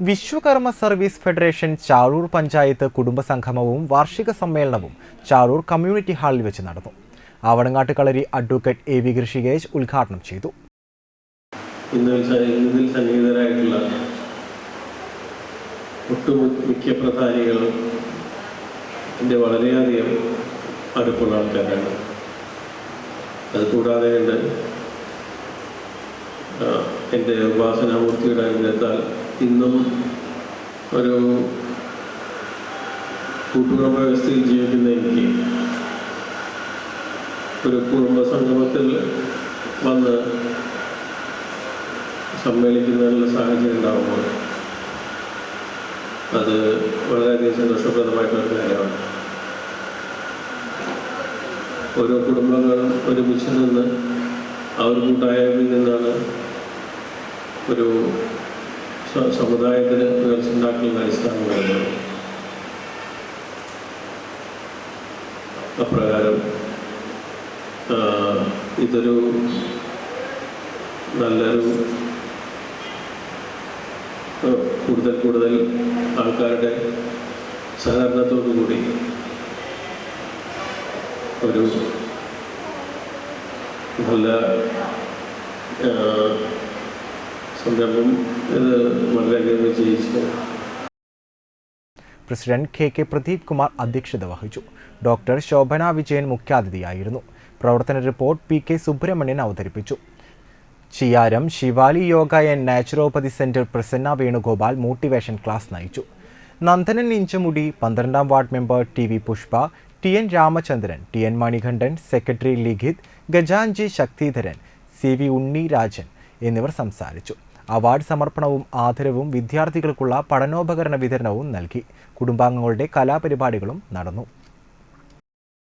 Vishwakarma service federation Chazhoor panchayat കുടുംബസംഗമവും വാർഷിക സമ്മേളനവും ചാഴൂർ കമ്മ്യൂണിറ്റി ഹാളിൽ വെച്ച് നടന്നു. Avanangattu Kalari advocate A V Rishikesh ഉദ്ഘാടനം ചെയ്തു. ഇന്ന് സ- സന്നിഹിതരായിട്ടുള്ള പ്രധാനികളും എന്റെ വളരെയധികം അടുപ്പുള്ള ആൾക്കാരാണ്. അത് കൂടാതെ എന്റെ എന്റെ ഉപാസനാമൂർത്തിയുടെ അനുഗ്രഹത്താൽ ഇന്നും ഒരു കൂട്ടുകുടുംബ വ്യവസ്ഥയിൽ ജീവിക്കുന്ന എനിക്ക് ഒരു കുടുംബ സംഗമത്തിൽ വന്ന് സമ്മേളിക്കുന്നതിനുള്ള സാഹചര്യം ഉണ്ടാകുമ്പോൾ അത് വളരെയധികം സന്തോഷപ്രദമായിട്ടുള്ള കാര്യമാണ്. ഓരോ കുടുംബങ്ങളും ഒരുമിച്ച് നിന്ന് അവർ കൂട്ടായ്മയിൽ നിന്നാണ് ഒരു സമുദായത്തിന് ഉയർച്ചുണ്ടാക്കുന്ന അടിസ്ഥാനം വരുന്നത് അപ്രകാരം ഇതൊരു നല്ലൊരു കൂടുതൽ കൂടുതൽ ആൾക്കാരുടെ സഹകരണത്തോടുകൂടി ഒരു നല്ല സംരംഭം ഇത് വളരെയധികം president K K Pradeep Kumar അധ്യക്ഷത വഹിച്ചു. ഡോക്ടർ ശോഭന വിജയൻ മുഖ്യാതിഥിയായിരുന്നു. പ്രവർത്തന റിപ്പോർട്ട് പി കെ സുബ്രഹ്മണ്യൻ അവതരിപ്പിച്ചു. Chiyaram Shivali yoga and naturopathy centre Prasanna Venugopal motivation class നയിച്ചു. നന്ദനൻ ഇഞ്ചമുടി പന്ത്രണ്ടാം ward member T V Pushpa T N Ramachandran T N Manikandan secretary Likhith Gajanji Sakthidharan C V Unni Rajan എന്നിവർ സംസാരിച്ചു. Award സമർപ്പണവും ആദരവും വിദ്യാർത്ഥികൾക്കുള്ള പഠനോപകരണ വിതരണവും നൽകി. കുടുംബാംഗങ്ങളുടെ കലാപരിപാടികളും നടന്നു.